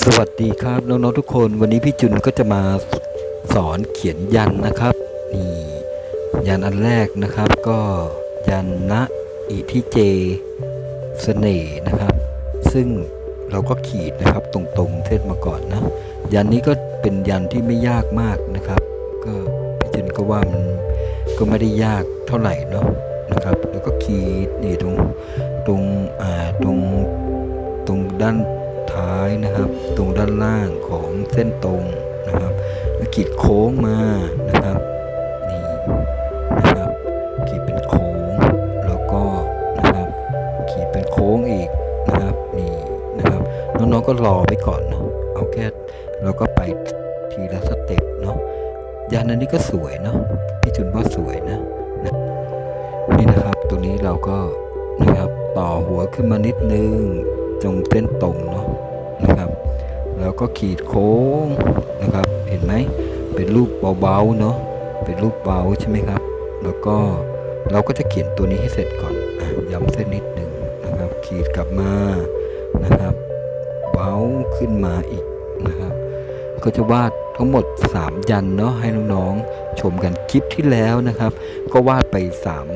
สวัสดีครับน้องๆทุกคนวันนี้พี่จุนก็จะมาสอนเขียนยันนะครับนี่ยันอันแรกนะครับ ก็ยันนะอิทิเจเสน่ห์นะครับ ซึ่งเราก็ขีดนะครับตรงๆเส้นมาก่อนนะ ยันนี้ก็เป็นยันที่ไม่ยากมากนะครับ ก็พี่จุนก็ว่ามันก็ไม่ได้ยากเท่าไหร่เนาะนะครับ แล้วก็ขีดนี่ตรงตรงอ่าตรงตรงด้าน นะครับ ตรงด้านล่างของเส้นตรงนะครับแล้วขีดโค้งมานะครับนี่นะครับขีดเป็นโค้งแล้วก็นะครับขีดเป็นโค้งอีกนะครับนี่นะครับน้องๆก็รอไปก่อนเนาะเอาแค่เราก็ไปทีละสเต็ปเนาะยานอันนี้ก็สวยเนาะพี่จุนว่าสวยนะนะนี่นะครับตัวนี้เราก็นะครับต่อหัวขึ้นมานิดนึงตรงเส้นตรงเนาะ นะครับ แล้วก็ขีดโค้งนะครับ เห็นไหมเป็นรูปเบาๆเนาะเป็นรูปเบาใช่ไหมครับ แล้วก็เราก็จะเขียนตัวนี้ให้เสร็จก่อนย้ำเส้นนิดหนึ่งนะครับ ขีดกลับมานะครับเบาขึ้นมาอีกนะครับ ก็จะวาดทั้งหมด 3 ยันเนาะให้น้องๆชมกันคลิปที่แล้วนะครับ ก็วาดไป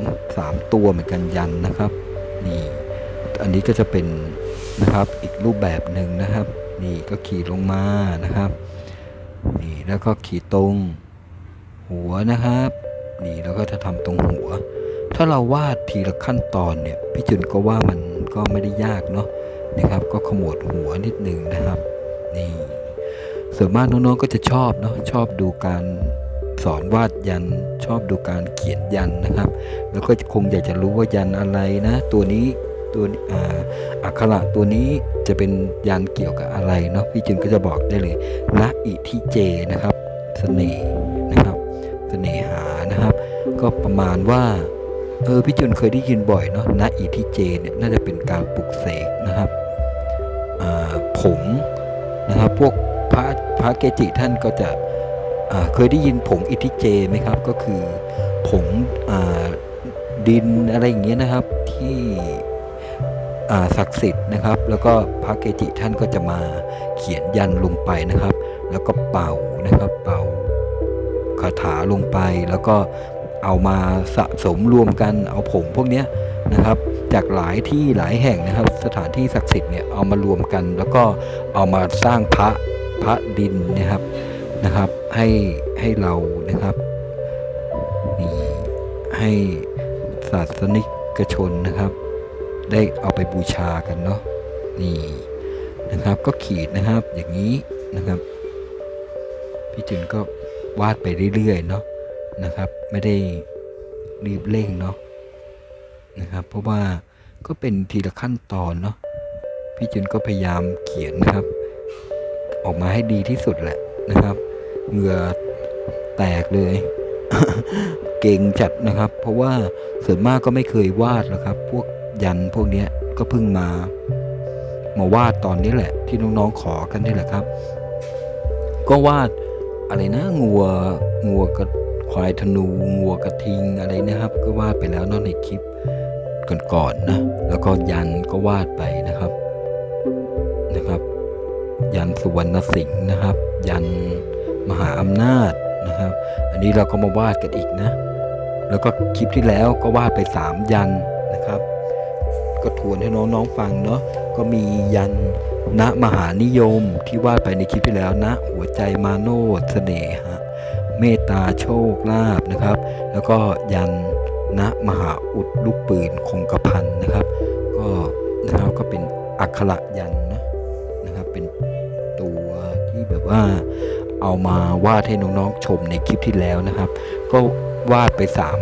3 3 ตัวเหมือนกันยันนะครับนี่อันนี้ก็จะเป็น นะครับ อีกรูปแบบหนึ่งนะครับ นี่ก็ขีดลงมานะครับ นี่แล้วก็ขีดตรงหัวนะครับ นี่แล้วก็จะทำตรงหัว ถ้าเราวาดทีละขั้นตอนเนี่ยพี่จุนก็ว่ามันก็ไม่ได้ยากเนาะนะครับ ก็ขมวดหัวนิดหนึ่งนะครับ นี่ส่วนมากน้องๆก็จะชอบเนาะชอบดูการสอนวาดยันชอบดูการเขียนยันนะครับ แล้วก็คงอยากจะรู้ว่ายันอะไรนะ ตัวนี้ ตัวอักขระตัวนี้จะเป็นยันเกี่ยวกับอะไรเนาะพี่จึงก็จะบอกได้เลยละอิทิเจนะครับเสน่ห์นะครับเสน่หานะครับ ก็ประมาณว่าเออพี่จุนเคยได้ยินบ่อยเนาะณอิทิเจเนี่ยน่าจะเป็นการปลุกเสกนะครับผงนะครับพวกพระพระเกจิท่านก็จะเคยได้ยินผงอิทิเจไหมครับก็คือผงอดินอะไรอย่างเงี้ยนะครับที่ ศักดิ์สิทธิ์นะครับ แล้วก็พระเกจิท่านก็จะมาเขียนยันลงไปนะครับ แล้วก็เป่านะครับ เป่าคาถาลงไป แล้วก็เอามาสะสมรวมกันเอาผงพวกเนี้ยนะครับ จากหลายที่หลายแห่งนะครับ สถานที่ศักดิ์สิทธิ์เนี่ยเอามารวมกัน แล้วก็เอามาสร้างพระพระดินนะครับนะครับ ให้ให้เรานะครับนี่ให้ศาสนิกชนนะครับ ได้เอาไปบูชากันเนาะนี่นะครับก็ขีดนะครับอย่างนี้นะครับ พี่จุนก็วาดไปเรื่อยๆเนาะนะครับ ไม่ได้รีบเร่งเนาะนะครับ เพราะว่าก็เป็นทีละขั้นตอนเนาะพี่จุนก็พยายามเขียนนะครับ ออกมาให้ดีที่สุดแหละนะครับเหงื่อแตกเลย เก่งจัดนะครับ เพราะว่าส่วนมากก็ไม่เคยวาดหรอกครับ พวก ยันพวกนี้ก็เพิ่งมา มาวาดตอนนี้แหละ ที่น้องๆขอกันนี่แหละครับ ก็วาดอะไรนะงัวงัวกับควายธนูงัวกระทิงอะไรนะครับ ก็วาดไปแล้วนอะในคลิปก่อนๆนะแล้วก็ยันก็วาดไปนะครับนะครับ ยันสุวรรณสิงห์นะครับ ยันมหาอำนาจนะครับ อันนี้เราก็มาวาดกันอีกนะ แล้วก็คลิปที่แล้วก็วาดไปสามยัน ก็ทวนให้น้องๆฟังเนาะก็มียันณมหานิยมที่วาดไปในคลิปที่แล้วนะหัวใจมาโนดเสน่หะเมตตาโชคลาภนะครับ แล้วก็ยันณมหาอุดลูกปืนคงกระพันนะครับ ก็นะครับก็เป็นอักขระยันนะนะครับเป็นตัวที่แบบว่าเอามาวาดให้น้องๆชมในคลิปที่แล้วนะครับ ก็วาดไปสาม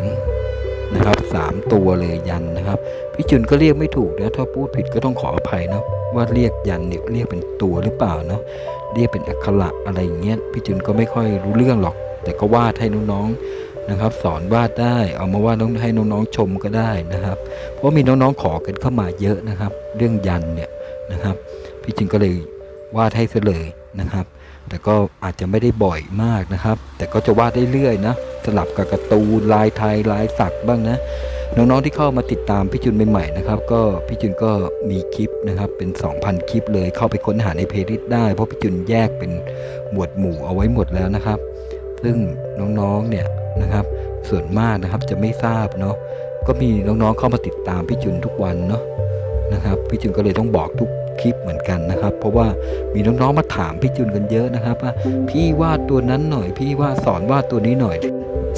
นะครับสามตัวเลยยันนะครับ พี่จุนก็เรียกไม่ถูกนะถ้าพูดผิดก็ต้องขออภัยนะว่าเรียกยันเนี่ยเรียกเป็นตัวหรือเปล่าเนาะเรียกเป็นอักขระอะไรอย่างเงี้ยพี่จุนก็ไม่ค่อยรู้เรื่องหรอก แต่ก็วาดให้น้องๆนะครับ สอนวาดได้เอามาวาดให้น้องๆชมก็ได้นะครับ เพราะมีน้องๆขอกันเข้ามาเยอะนะครับ เรื่องยันเนี่ยนะครับพี่จุนก็เลยวาดให้ซะเลยนะครับ แต่ก็อาจจะไม่ได้บ่อยมากนะครับ แต่ก็จะวาดได้เรื่อยๆนะ สลับกับการ์ตูนลายไทยลายสักบ้างนะน้องๆที่เข้ามาติดตามพี่จุนใหม่ๆนะครับ ก็พี่จุนก็มีคลิปนะครับเป็น 2,000 คลิปเลยเข้าไปค้นหาในเพลย์ลิสต์ได้ เพราะพี่จุนแยกเป็นหมวดหมู่เอาไว้หมดแล้วนะครับ ซึ่งน้องๆเนี่ยนะครับส่วนมากนะครับจะไม่ทราบเนาะก็มีน้องๆเข้ามาติดตามพี่จุนทุกวันเนาะนะครับพี่จุนก็เลยต้องบอกทุกคลิปเหมือนกันนะครับ เพราะว่ามีน้องๆมาถามพี่จุนกันเยอะนะครับว่าพี่วาดตัวนั้นหน่อย พี่วาดสอนวาดตัวนี้หน่อย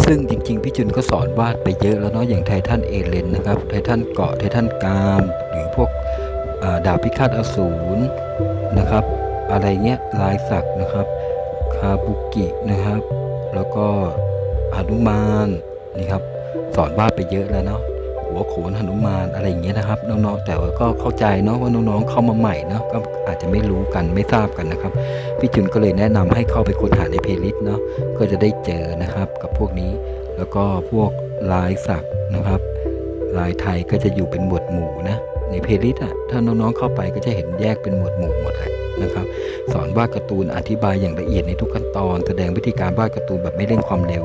ซึ่งจริง ๆ พี่จุนก็สอนวาดไปเยอะแล้วเนาะอย่างไททันเอเลนนะครับไททันเกาะไททันกาม หรือพวกาดาบพิฆาตอสูรนะครับ อะไรเงี้ยลายสักนะครับคาบุกินะครับ แล้วก็หนุมานนี่ครับสอนวาดไปเยอะแล้วเนาะ หัวโขนหนุมานอะไรอย่างเงี้ยนะครับ น้องๆแต่ว่าก็เข้าใจเนาะว่าน้องๆเข้ามาใหม่เนาะก็อาจจะไม่รู้กันไม่ทราบกันนะครับ พี่จุนก็เลยแนะนำให้เข้าไปค้นหาในเพลย์ลิสต์เนาะก็จะได้เจอนะครับกับพวกนี้ แล้วก็พวกลายสักนะครับลายไทยก็จะอยู่เป็นหมวดหมู่นะในเพลย์ลิสต์อะถ้าน้องๆเข้าไปก็จะเห็นแยกเป็นหมวดหมู่หมดแหละนะครับ สอนวาดการ์ตูนอธิบายอย่างละเอียดในทุกขั้นตอน แสดงวิธีการวาดการ์ตูนแบบไม่เร่งความเร็ว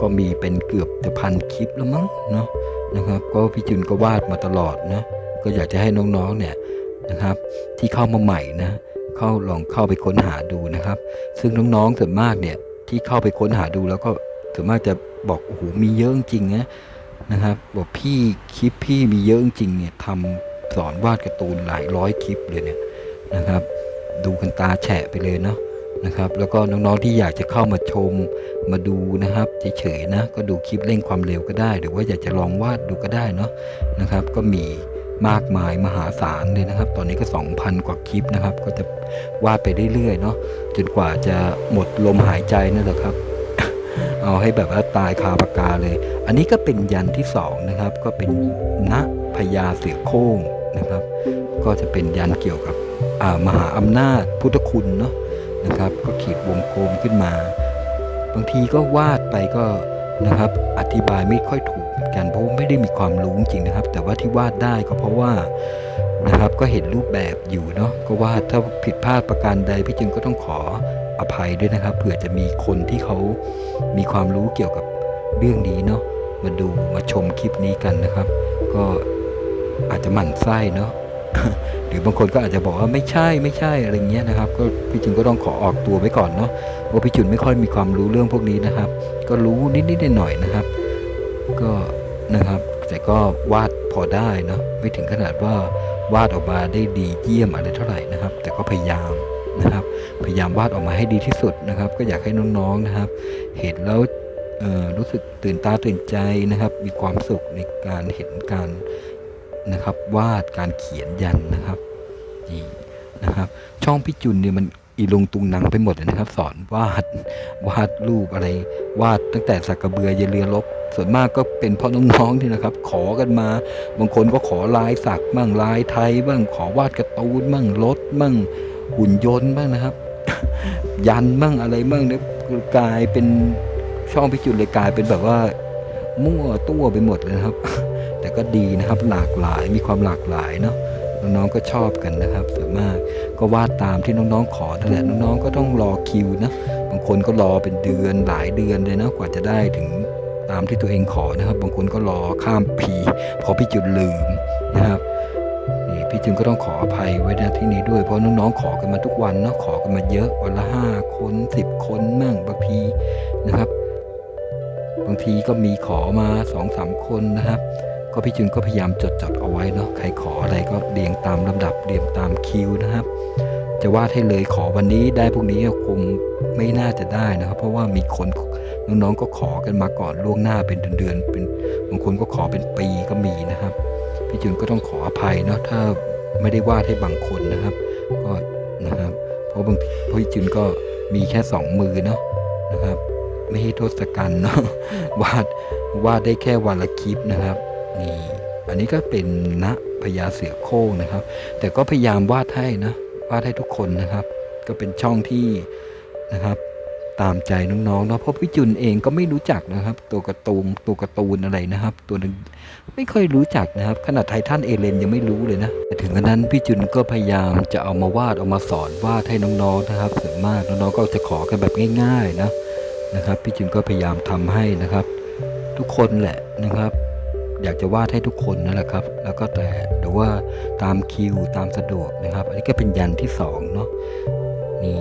ก็มีเป็นเกือบจะพันคลิปแล้วมั้งเนาะ นะครับ ก็พี่จุนก็วาดมาตลอดนะก็อยากจะให้น้องๆเนี่ยนะครับ ที่เข้ามาใหม่นะเข้าลองเข้าไปค้นหาดูนะครับ ซึ่งน้องๆส่วนมากเนี่ยที่เข้าไปค้นหาดูแล้วก็ส่วนมากจะบอกโอ้โหมีเยอะจริงนะนะครับ บอกพี่คลิปพี่มีเยอะจริงเนี่ยทำสอนวาดการ์ตูนหลายร้อยคลิปเลยเนี่ยนะครับ ดูกันตาแฉะไปเลยเนาะ นะครับ แล้วก็น้องๆที่อยากจะเข้ามาชมมาดูนะครับเฉยๆนะก็ดูคลิปเร่งความเร็วก็ได้ หรือว่าอยากจะลองวาดดูก็ได้เนาะนะครับ ก็มีมากมายมหาศาลเลยนะครับ ตอนนี้ก็ 2,000 กว่าคลิปนะครับ ก็จะวาดไปเรื่อยๆเนาะจนกว่าจะหมดลมหายใจนั่นแหละครับ เอาให้แบบว่าตายคาปากกาเลย อันนี้ก็เป็นยันที่สองนะครับก็เป็นณพญาเสือโคร่งนะครับ ก็จะเป็นยันเกี่ยวกับมหาอำนาจพุทธคุณเนาะ นะครับ ก็ขีดวงกลมขึ้นมา บางทีก็วาดไปก็นะครับ อธิบายไม่ค่อยถูกเหมือนกันเพราะไม่ได้มีความรู้จริงนะครับ แต่ว่าที่วาดได้ก็เพราะว่านะครับก็เห็นรูปแบบอยู่เนาะก็วาดถ้าผิดพลาดประการใดพี่จึงก็ต้องขออภัยด้วยนะครับเผื่อจะมีคนที่เขามีความรู้เกี่ยวกับเรื่องนี้เนาะมาดูมาชมคลิปนี้กันนะครับ ก็อาจจะหมั่นไส้เนาะ หรือบางคนก็อาจจะบอกว่าไม่ใช่ไม่ใช่อะไรเงี้ยนะครับ ก็พี่จุนก็ต้องขอออกตัวไว้ก่อนเนาะว่าพี่จุนไม่ค่อยมีความรู้เรื่องพวกนี้นะครับ ก็รู้นิดๆหน่อยๆนะครับ ก็นะครับแต่ก็วาดพอได้เนาะไม่ถึงขนาดว่าวาดออกมาได้ดีเยี่ยมอะไรเท่าไหร่นะครับ แต่ก็พยายามนะครับ พยายามวาดออกมาให้ดีที่สุดนะครับ ก็อยากให้น้องๆนะครับ เห็นแล้วรู้สึกตื่นตาตื่นใจนะครับ มีความสุขในการเห็นการ นะครับ วาดการเขียนยันนะครับนี่นะครับ ช่องพี่จุนเนี่ยมันอีลงตุงนังไปหมดเลยนะครับ สอนวาดวาดรูปอะไร วาดตั้งแต่สักกระเบือเยนเรือลบส่วนมากก็เป็นเพราะน้องๆนี่นะครับ ขอกันมา บางคนก็ขอลายสักบ้างลายไทยบ้างขอวาดการ์ตูนบ้างรถบ้างหุ่นยนต์บ้างนะครับ ยันบ้างอะไรบ้างเนี่ยกลายเป็นช่องพิจุดเลยกลายเป็นแบบว่า มั่วตัวไปหมดเลยครับ ก็ดีนะครับ หลากหลายมีความหลากหลายเนาะน้องๆก็ชอบกันนะครับส่วนมากก็วาดตามที่น้องๆขอนั่นแหละน้องๆก็ต้องรอคิวนะบางคนก็รอเป็นเดือนหลายเดือนเลยนะกว่าจะได้ถึงตามที่ตัวเองขอนะครับ บางคนก็รอข้ามปีพอพี่จุดลืมนะครับนี่พี่จึงก็ต้องขออภัยไว้ณที่นี้ด้วยเพราะน้องๆขอกันมาทุกวันเนาะขอกันมาเยอะวันละห้าคนสิบคนมั่งบางทีนะครับ บางทีก็มีขอมาสองสามคนนะครับ ก็พี่จุนก็พยายามจดจดเอาไว้เนาะใครขออะไรก็เรียงตามลำดับเรียงตามคิวนะครับ จะวาดให้เลยขอวันนี้ได้พรุ่งนี้คงไม่น่าจะได้นะครับ เพราะว่ามีคนน้องๆก็ขอกันมาก่อนล่วงหน้าเป็นเดือนๆเป็นบางคนก็ขอเป็นปีก็มีนะครับพี่จุนก็ต้องขออภัยเนาะถ้าไม่ได้วาดให้บางคนนะครับ ก็นะครับเพราะบางพี่จุนก็มีแค่สองมือเนาะนะครับ ไม่ให้โทษกันเนาะวาดวาดได้แค่วันละคลิปนะครับ นี่อันนี้ก็เป็นณพญาเสือโคร่งนะครับ แต่ก็พยายามวาดให้นะวาดให้ทุกคนนะครับ ก็เป็นช่องที่นะครับ ตามใจน้องๆเนาะเพราะพี่จุนเองก็ไม่รู้จักนะครับ ตัวการ์ตูนตัวการ์ตูนอะไรนะครับ ตัวนึงไม่ค่อยรู้จักนะครับ ขนาดไททันเอเลนยังไม่รู้เลยนะแต่ถึงกระนั้นพี่จุนก็พยายามจะเอามาวาดเอามาสอนวาดให้น้องๆนะครับส่วนมากน้องๆก็จะขอกันแบบง่าย ๆนะนะครับ พี่จุนก็พยายามทำให้นะครับ ทุกคนแหละนะครับ อยากจะวาดให้ทุกคนนั่นแหละครับ แล้วก็แต่หรือว่าตามคิวตามสะดวกนะครับ อันนี้ก็เป็นยันที่สองเนาะนี่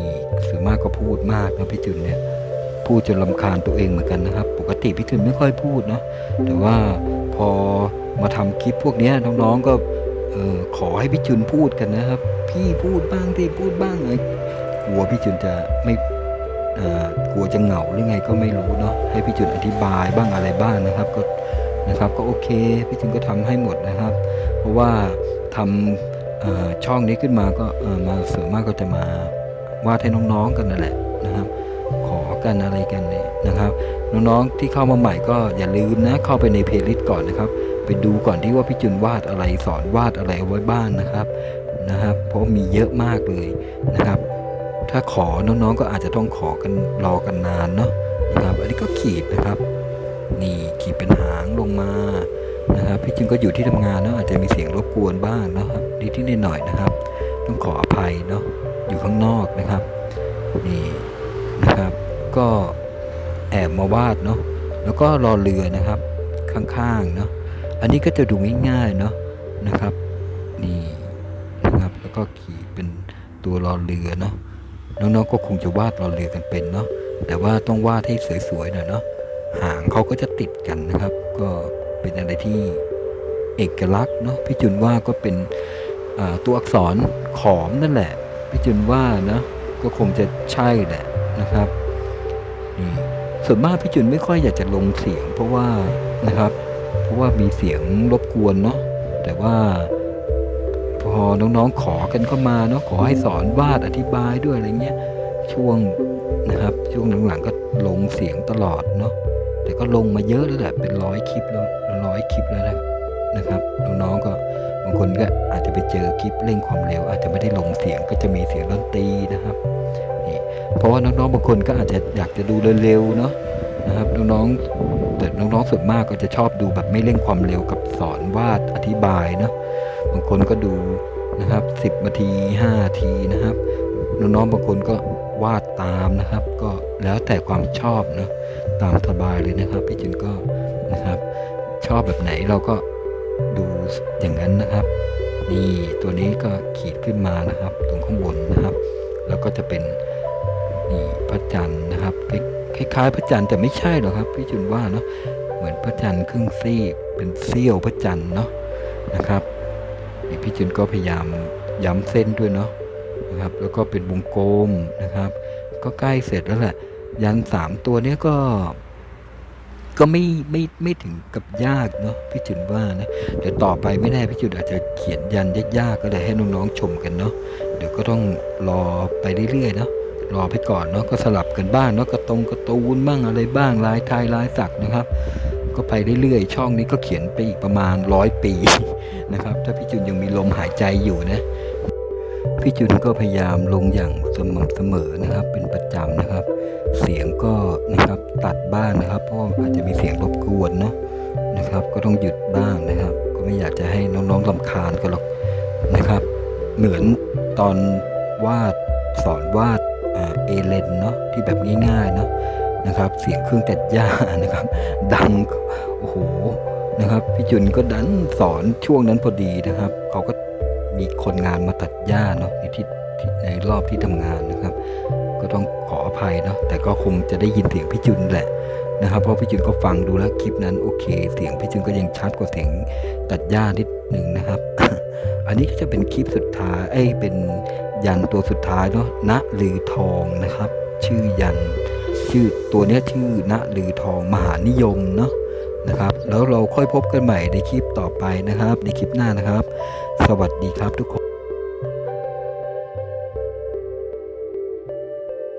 ส่วนมากก็พูดมากนะพี่จุนเนี่ยพูดจนลำคาญตัวเองเหมือนกันนะครับ ปกติพี่จุนไม่ค่อยพูดเนาะแต่ว่าพอมาทำคลิปพวกนี้น้องๆก็ออขอให้พี่จุนพูดกันนะครับ พี่พูดบ้างที่พูดบ้างเลยกลัวพี่จุนจะไม่กลัวจะเหงาหรือไงก็ไม่รู้เนาะให้พี่จุนอธิบายบ้างอะไรบ้างนะครับ ก็ นะครับ ก็โอเคพี่จุนก็ทำให้หมดนะครับ เพราะว่าทำช่องนี้ขึ้นมาก็มาส่วนมากก็จะมาวาดให้น้องๆกันนั่นแหละนะครับ ขอกันอะไรกันเนี่ยนะครับ น้องๆที่เข้ามาใหม่ก็อย่าลืมนะเข้าไปในเพลย์ลิสต์ก่อนนะครับ ไปดูก่อนที่ว่าพี่จุนวาดอะไรสอนวาดอะไรเอาไว้บ้างนะครับนะครับ เพราะมีเยอะมากเลยนะครับ ถ้าขอน้องๆก็อาจจะต้องขอกันรอกันนานเนาะนะครับ อันนี้ก็ขีดนะครับ นี่ขีดเป็นหางลงมานะครับพี่จุนก็อยู่ที่ทำงานเนาะอาจจะมีเสียงรบกวนบ้างเนาะครับนิดหน่อยๆนะครับ ต้องขออภัยเนาะอยู่ข้างนอกนะครับนี่นะครับ ก็แอบมาวาดเนาะแล้วก็รอเรือนะครับข้างๆเนาะอันนี้ก็จะดูง่ายๆเนาะนะครับนี่นะครับแล้วก็ขีดเป็นตัวรอเรือเนาะน้องๆก็คงจะวาดรอเรือกันเป็นเนาะแต่ว่าต้องวาดให้สวยๆหน่อยเนาะ หางเขาก็จะติดกันนะครับ ก็เป็นอะไรที่เอกลักษณ์เนาะพี่จุนว่าก็เป็นตัวอักษรขอมนั่นแหละพี่จุนว่านะก็คงจะใช่แหละนะครับนี่ส่วนมากพี่จุนไม่ค่อยอยากจะลงเสียงเพราะว่านะครับ เพราะว่ามีเสียงรบกวนเนาะแต่ว่าพอน้องๆขอกันเข้ามาเนาะขอให้สอนวาดอธิบายด้วยอะไรเงี้ยช่วงนะครับ ช่วงหลังๆก็ลงเสียงตลอดเนาะ แต่ก็ลงมาเยอะแล้วแหละเป็นร้อยคลิปแล้วร้อยคลิปแล้วนะครับน้องๆก็บางคนก็อาจจะไปเจอคลิปเร่งความเร็ว อาจจะไม่ได้ลงเสียงก็จะมีเสียงดนตรีนะครับนี่เพราะว่าน้องๆบางคนก็อาจจะอยากจะดูเร็วๆเนาะนะครับน้องๆแต่น้องๆส่วนมากก็จะชอบดูแบบไม่เร่งความเร็วกับสอนวาดอธิบายเนาะบางคนก็ดูนะครับ10นาที5นาทีนะครับน้องๆบางคนก็วาดตามนะครับ ก็แล้วแต่ความชอบเนอะ ตามสบายเลยนะครับ พี่จินก็นะครับ ชอบแบบไหนเราก็ดูอย่างนั้นนะครับ นี่ตัวนี้ก็ขีดขึ้นมานะครับ ตรงข้างบนนะครับ แล้วก็จะเป็นนี่พระจันทร์นะครับคล้ายๆพระจันทร์แต่ไม่ใช่หรอกครับพี่จุนว่าเนาะเหมือนพระจันทร์ครึ่งซีกเป็นเสี้ยวพระจันทร์เนาะนะครับนี่พี่จุนก็พยายามย้ำเส้นด้วยเนาะนะครับ แล้วก็เป็นวงกลมนะครับ ก็ใกล้เสร็จแล้วแหละ ยันสามตัวเนี้ยก็ ก็ไม่ไม่ไม่ถึงกับยากเนาะพี่จุนว่านะเดี๋ยวต่อไปไม่แน่พี่จุนอาจจะเขียนยันยากๆก็ได้ให้น้องๆชมกันเนาะเดี๋ยวก็ต้องรอไปเรื่อยๆเนาะรอไปก่อนเนาะก็สลับกันบ้างเนาะกระตรงกระตูนบ้างอะไรบ้างลายทายลายสักนะครับ ก็ไปเรื่อยๆช่องนี้ก็เขียนไปอีกประมาณร้อยปีนะครับ ถ้าพี่จุนยังมีลมหายใจอยู่นะพี่จุนก็พยายามลงอย่างสม่ำเสมอนะครับ เป็นประจำนะครับ เสียงก็นะครับตัดบ้างนะครับ เพราะาอาจจะมีเสียงรบกวนเนาะนะครับ ก็ต้องหยุดบ้างนะครับ ก็ไม่อยากจะให้น้องๆลำคาญกันหรอกนะครับ เหมือนตอนวาดสอนวาดเอเลนเนาะที่แบบง่ายๆเนาะนะครับ เสียงเครื่องตัดหญ้านะครับ ดังโอ้โหนะครับพี่จุนก็ดันสอนช่วงนั้นพอดีนะครับ เขาก็มีคนงานมาตัดหญ้าเนาะในที่ในรอบที่ทำงานนะครับ ต้องขออภัยเนาะแต่ก็คงจะได้ยินเสียงพี่จุนแหละนะครับเพราะพี่จุนก็ฟังดูแล้วคลิปนั้นโอเค เสียงพี่จุนก็ยังชัดกว่าเสียงตัดหญ้านิดหนึ่งนะครับ อันนี้ก็จะเป็นคลิปสุดท้ายเอ้ยเป็นยันตัวสุดท้ายเนาะณลือทองนะครับ ชื่อยันชื่อตัวนี้ชื่อณลือทองมหานิยมเนาะนะครับ แล้วเราค่อยพบกันใหม่ในคลิปต่อไปนะครับ ในคลิปหน้านะครับ สวัสดีครับทุกคน